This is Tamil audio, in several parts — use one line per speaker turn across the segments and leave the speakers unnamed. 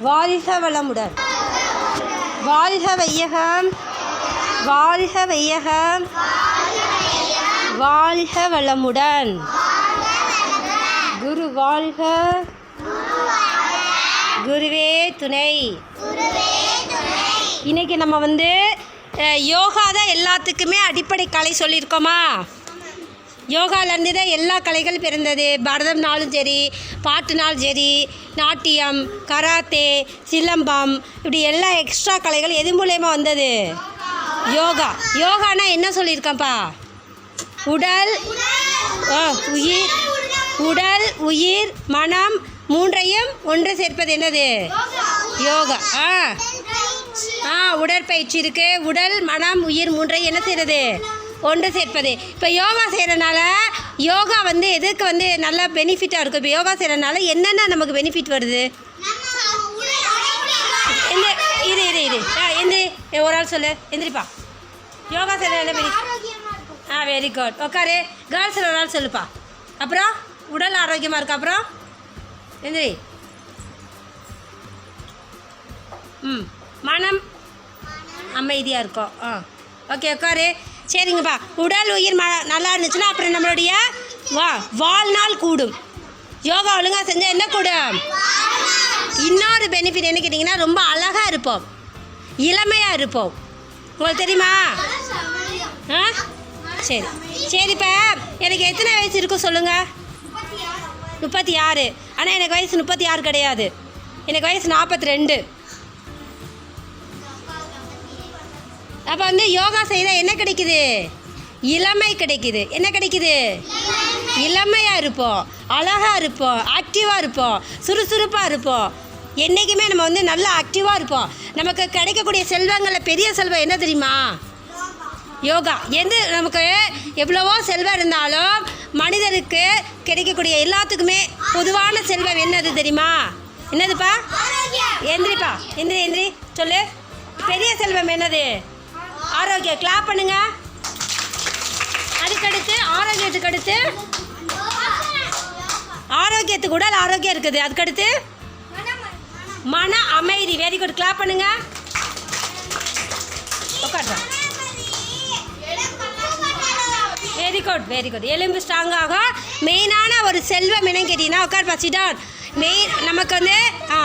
வாழ்க வளமுடன். வாழ்க வையகம். வாழ்க வையகம். வாழ்க வளமுடன். குரு வாழ்க. குருவே துணை. இன்னைக்கு நம்ம வந்து யோகா தான் எல்லாத்துக்குமே அடிப்படை கலை சொல்லியிருக்கோமா? யோகாலேருந்து தான் எல்லா கலைகளும் பிறந்தது. பரதம்னாலும் சரி பாட்டுனாலும் சரி நாட்டியம் கராத்தே சிலம்பம் இப்படி எல்லா எக்ஸ்ட்ரா கலைகள் எது மூலயமா வந்தது? யோகா. யோகானா என்ன சொல்லியிருக்கேன்ப்பா? உடல் ஆ, உயிர் உடல் உயிர் மனம் மூன்றையும் ஒன்று சேர்ப்பது என்னது? யோகா. ஆ. ஆ உடற்பயிற்சி இருக்குது உடல் மனம் உயிர் மூன்றையும் என்ன செய்கிறது ஒன்று சேர்ப்பது. இப்போ யோகா செய்கிறனால யோகா வந்து எதுக்கு வந்து நல்ல பெனிஃபிட்டாக இருக்கும்? இப்போ யோகா செய்கிறனால என்னென்ன நமக்கு பெனிஃபிட் வருது? எந்த இரு இரு இரு. ஆ எந்திரி. ஒரு ஆள் சொல்லு. எந்திரிப்பா. யோகா செய்கிற பெனிஃபிட் ஆ வெரி குட் உட்காரு. கேர்ள்ஸ் ஒரு ஆள் சொல்லுப்பா. அப்புறம் உடல் ஆரோக்கியமாக இருக்கு. அப்புறம் எந்திரி. ம் மனம் அமைதியாக இருக்கும். ஆ ஓகே உட்காரு. சரிங்கப்பா. உடல் உயிர் ம நல்லா இருந்துச்சுன்னா அப்புறம் நம்மளுடைய வா வாழ்நாள் கூடும். யோகா ஒழுங்காக செஞ்சால் என்ன கூடும்? இன்னொரு பெனிஃபிட் என்ன கேட்டிங்கன்னா ரொம்ப அழகாக இருப்போம். இளமையாக இருப்போம். உங்களுக்கு தெரியுமா? ஆ? சரி. சரிப்பா எனக்கு எத்தனை வயசு இருக்கும் சொல்லுங்கள் முப்பத்தி ஆறு. ஆனால் எனக்கு வயசு முப்பத்தி ஆறு கிடையாது. எனக்கு வயசு நாற்பத்தி ரெண்டு. அப்போ வந்து யோகா செய்தால் என்ன கிடைக்குது? இளமை கிடைக்குது. என்ன கிடைக்குது? இளமையாக இருப்போம். அழகாக இருப்போம். ஆக்டிவாக இருப்போம். சுறுசுறுப்பாக இருப்போம். என்றைக்குமே நம்ம வந்து நல்லா ஆக்டிவாக இருப்போம். நமக்கு கிடைக்கக்கூடிய செல்வங்களில் பெரிய செல்வம் என்ன தெரியுமா? யோகா. எந்த நமக்கு எவ்வளவோ செல்வம் இருந்தாலும் மனிதருக்கு கிடைக்கக்கூடிய எல்லாத்துக்குமே பொதுவான செல்வம் என்னது தெரியுமா? என்னதுப்பா? எந்திரிப்பா. எந்திரி எந்திரி. சொல்லு. பெரிய செல்வம் என்னது? ஆரோக்கியம் கிளாப் பண்ணுங்க. அதுக்கடுத்து ஆரோக்கியத்துக்கு அடுத்து ஆரோக்கியத்துக்கு உடல் ஆரோக்கியம் இருக்குது. அதுக்கடுத்து மன அமைதி. வெரி குட் கிளாப் பண்ணுங்க. உட்காடுறேன் வெரி குட் வெரி குட் எலும்பு ஸ்ட்ராங்காக மெயினான ஒரு செல்வம் என்னன்னு கேட்டிங்கன்னா உட்கார் பசிடான் மெயின் நமக்கு வந்து ஆ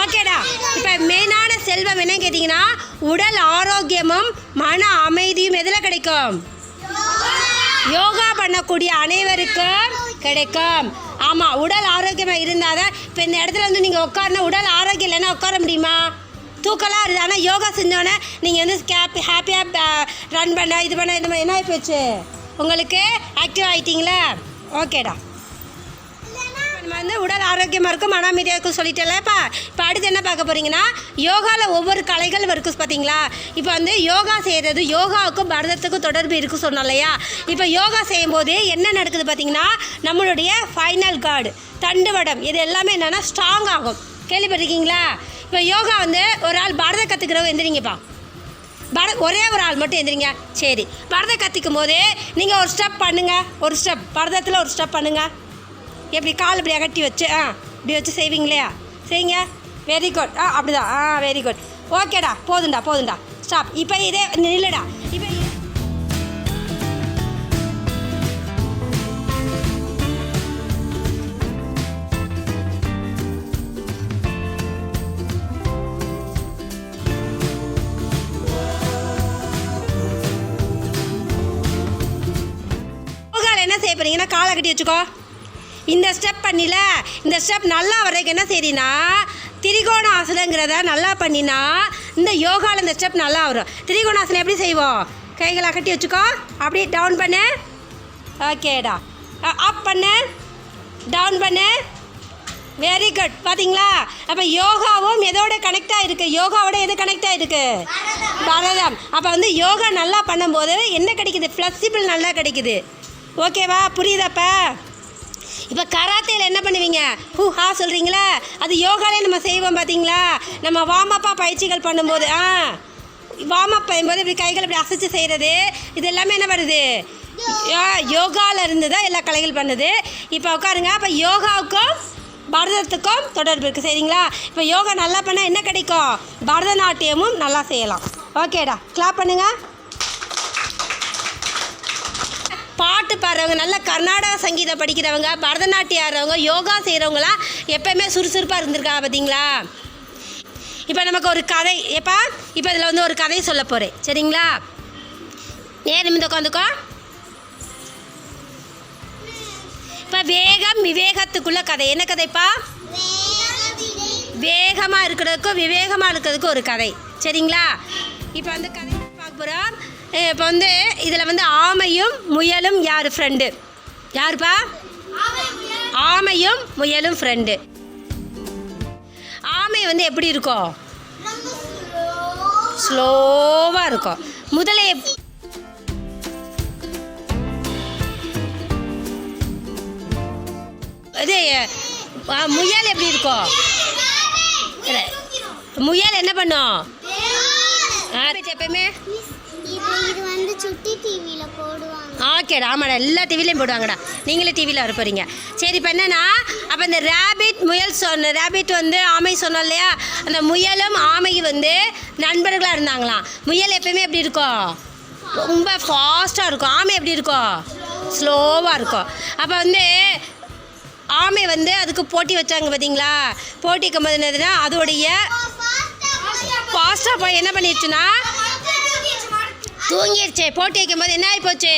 ஓகேடா இப்போ மெயினான செல்வம் என்னன்னு கேட்டிங்கன்னா உடல் ஆரோக்கியமும் மன அமைதியும் எதில் கிடைக்கும்? யோகா பண்ணக்கூடிய அனைவருக்கும் கிடைக்கும். ஆமாம் உடல் ஆரோக்கியமாக இருந்தால் தான் இப்போ இந்த இடத்துல வந்து நீங்கள் உட்காரணும் உடல் ஆரோக்கியம் இல்லைன்னா உட்கார முடியுமா? தூக்கலாக இருக்குது ஆனால் யோகா செஞ்சோன்னே நீங்கள் வந்து ஹாப்பி ஹாப்பியாக ரன் பண்ண இது பண்ண இந்த மாதிரி என்ன ஆகி போச்சு? உங்களுக்கு ஆக்டிவ் ஆகிட்டீங்களா ஓகேடா நம்ம வந்து உடல் ஆரோக்கியமாக இருக்கும் மன அமைதியாக இருக்கும் சொல்லிட்டேன்லப்பா இப்போ அடுத்து என்ன பார்க்க போகிறீங்கன்னா யோகாவில் ஒவ்வொரு கலைகள் இருக்கும் பார்த்தீங்களா இப்போ வந்து யோகா செய்கிறது யோகாவுக்கும் பரதத்துக்கும் தொடர்பு இருக்கு சொன்னோம் இல்லையா? இப்போ யோகா செய்யும்போது என்ன நடக்குது பார்த்தீங்கன்னா நம்மளுடைய ஃபைனல் கார்டு தண்டுவடம் இது எல்லாமே என்னென்னா ஸ்ட்ராங் ஆகும். கேள்விப்பட்டிருக்கீங்களா? இப்போ யோகா வந்து ஒரு ஆள் பரத கற்றுக்கிறவங்க எந்திரிங்கப்பா. பர ஒரே ஒரு ஆள் மட்டும் எந்திரிங்க. சரி. பரதம் கற்றுக்கும் போது நீங்கள் ஒரு ஸ்டெப் பண்ணுங்கள் ஒரு ஸ்டெப் பரதத்தில் ஒரு ஸ்டெப் பண்ணுங்கள் எப்படி கால் இப்படி அகட்டி வச்சு ஆ இப்படி வச்சு செய்வீங்களையா? செய்யுங்க. வெரி குட் ஆ அப்படிதான் ஆ வெரி குட் ஓகேடா போதும்டா போதும்டா. ஸ்டாப் இப்போ இதே நில்லுடா. இப்போ என்ன செய்ய போறீங்கன்னா காலை கட்டி வச்சுக்கோ. இந்த ஸ்டெப் பண்ணில இந்த ஸ்டெப் நல்லா வர்றதுக்கு என்ன செய்றீங்கன்னா திரிகோண ஆசனங்கிறத நல்லா பண்ணினா இந்த யோகாவில் இந்த ஸ்டெப் நல்லா வரும். திரிகோணாசனம் எப்படி செய்வோம்? கைகளை கட்டி வச்சுக்கோ. அப்படியே டவுன் பண்ணு. ஓகேடா அப் பண்ணு. டவுன் பண்ணு. வெரி குட் பார்த்தீங்களா அப்போ யோகாவும் எதோட கனெக்ட் ஆகிருக்கு யோகாவோட எது கனெக்ட் ஆகிருக்கு பரதம். அப்போ வந்து யோகா நல்லா பண்ணும்போது என்ன கிடைக்குது? ஃப்ளெக்சிபிள் நல்லா கிடைக்குது. ஓகேவா புரியுதாப்பா இப்போ கராத்தேல என்ன பண்ணுவீங்க? ஹூ ஹா சொல்கிறீங்களா அது யோகாலே நம்ம செய்வோம் பார்த்தீங்களா நம்ம வார்மப்பாக பயிற்சிகள் பண்ணும்போது ஆ. வார்ம்அப் பண்ணும்போது இப்படி கைகள் இப்படி அசைச்சு செய்கிறது இது எல்லாமே என்ன வருது யோகாவில் இருந்து தான் எல்லா கலைகள் பண்ணுது. இப்போ உட்காருங்க அப்போ யோகாவுக்கும் பரதத்துக்கும் தொடர்பு இருக்குது சரிங்களா? இப்போ யோகா நல்லா பண்ணால் என்ன கிடைக்கும்? பரதநாட்டியமும் நல்லா செய்யலாம். ஓகேடா கிளாப் பண்ணுங்கள் பாட்டு பாடுறவங்க நல்ல கர்நாடக சங்கீதம் படிக்கிறவங்க பரதநாட்டியம் ஆடுறவங்க யோகா செய்கிறவங்களாம் எப்போயுமே சுறுசுறுப்பாக இருந்திருக்கா பார்த்தீங்களா இப்போ நமக்கு ஒரு கதை எப்பா? இப்போ இதில் வந்து ஒரு கதை சொல்ல போகிறேன் சரிங்களா? நேரம் இந்த உட்காந்துக்கோ இப்போ வேகம் விவேகத்துக்குள்ள கதை. என்ன கதைப்பா? வேகமாக இருக்கிறதுக்கும் விவேகமாக இருக்கிறதுக்கும் ஒரு கதை. சரிங்களா? இப்போ வந்து கதை பார்க்க போகிறோம் இப்போ வந்து இதில் வந்து ஆமையும் முயலும் யார் ஃப்ரெண்டு யாருப்பா? ஆமையும் முயலும் ஃப்ரெண்டு ஆமை வந்து எப்படி இருக்கும்? ஸ்லோவாக இருக்கும். முதல்ல இது முயல் எப்படி இருக்கும்? முயல் என்ன பண்ணும்? எப்பயுமே?
இது வந்து சுட்டி டிவியில போடுவாங்க.
ஓகேடா ஆமாடா எல்லா டிவிலையும் போடுவாங்கடா. நீங்களே டிவியில் வர போகிறீங்க சரி இப்போ என்னன்னா அப்போ இந்த ரேபிட் முயல் சொன்ன ரேபிட் வந்து ஆமை சொன்னோம் இல்லையா? அந்த முயலும் ஆமையும் வந்து நண்பர்களாக இருந்தாங்களாம். முயல் எப்பயுமே எப்படி இருக்கும் ரொம்ப ஃபாஸ்ட்டாக இருக்கும். ஆமை எப்படி இருக்கும் ஸ்லோவாக இருக்கும். அப்போ வந்து ஆமை வந்து அதுக்கு போட்டி வச்சாங்க பார்த்தீங்களா போட்டி வைக்கும்போது என்னதுன்னா அதோடைய ஃபாஸ்ட்டாக போய் என்ன பண்ணிடுச்சுன்னா தூங்கிடுச்சு போட்டி வைக்கும்போது என்ன ஆகி போச்சு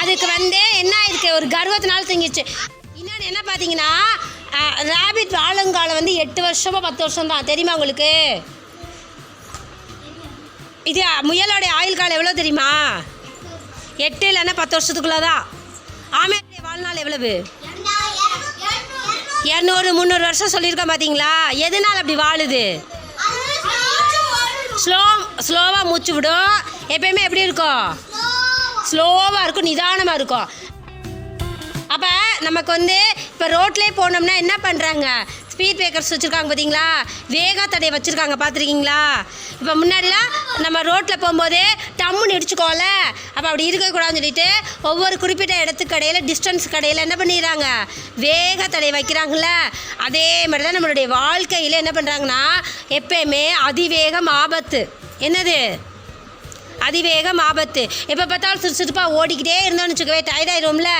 அதுக்கு வந்து என்ன ஆயிருக்கு? ஒரு கர்வத்தினால தூங்கிடுச்சு இன்னொன்று என்ன பார்த்தீங்கன்னா ரேபிட் வாழுங்காலம் வந்து எட்டு வருஷமா பத்து வருஷம் தான் தெரியுமா உங்களுக்கு? இது முயலோடைய ஆயுள் காலம் எவ்வளோ தெரியுமா? எட்டு இல்லைன்னா பத்து வருஷத்துக்குள்ள தான் ஆமையுடைய வாழ்நாள் எவ்வளவு? இரநூறு முந்நூறு வருஷம் சொல்லியிருக்கோம் பார்த்தீங்களா? எதனால் அப்படி வாழுது? ஸ்லோ ஸ்லோவாக மூச்சு விடும் எப்பயுமே எப்படி இருக்கும் ஸ்லோவாக இருக்கும் நிதானமாக இருக்கும். அப்போ நமக்கு வந்து இப்போ ரோட்லேயே போனோம்னா என்ன பண்ணுறாங்க ஸ்பீட் பிரேக்கர்ஸ் வச்சுருக்காங்க பார்த்தீங்களா வேக தடை வச்சுருக்காங்க பார்த்துருக்கீங்களா இப்போ முன்னாடிலாம் நம்ம ரோட்டில் போகும்போதே டம்முன்னு இடிச்சுக்கோல அப்போ அப்படி இருக்கக்கூடாதுன்னு சொல்லிட்டு ஒவ்வொரு குறிப்பிட்ட இடத்துக்கு கடையில் டிஸ்டன்ஸ் கடையில் என்ன பண்ணிடுறாங்க? வேக தடை வைக்கிறாங்கல்ல. அதே மாதிரி தான் நம்மளுடைய வாழ்க்கையில் என்ன பண்ணுறாங்கன்னா எப்பயுமே அதிவேகம் ஆபத்து. என்னது? அதிவேகம் ஆபத்து. எப்போ பார்த்தாலும் சுறுசுறுப்பாக ஓடிக்கிட்டே இருந்தோம்னு வச்சுக்கவே டயர்டாயிரும்ல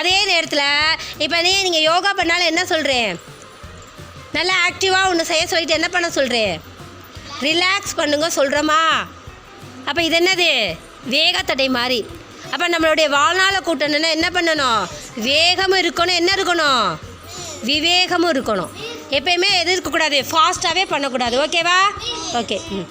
அதே நேரத்தில் இப்போ நீ நீங்கள் யோகா பண்ணாலும் என்ன சொல்கிறேன் நல்லா ஆக்டிவாக ஒன்று செய்ய சொல்லிட்டு என்ன பண்ண சொல்கிறேன் ரிலாக்ஸ் பண்ணுங்க சொல்கிறோமா அப்போ இது என்னது? வேகத்தடை மாதிரி அப்போ நம்மளுடைய வாழ்நாளை கூட்டணும்னா என்ன பண்ணணும்? வேகமும் இருக்கணும் என்ன இருக்கணும்? விவேகமும் இருக்கணும். எப்பயுமே எது இருக்கக்கூடாது? ஃபாஸ்ட்டாகவே பண்ணக்கூடாது. ஓகேவா ஓகே ம்.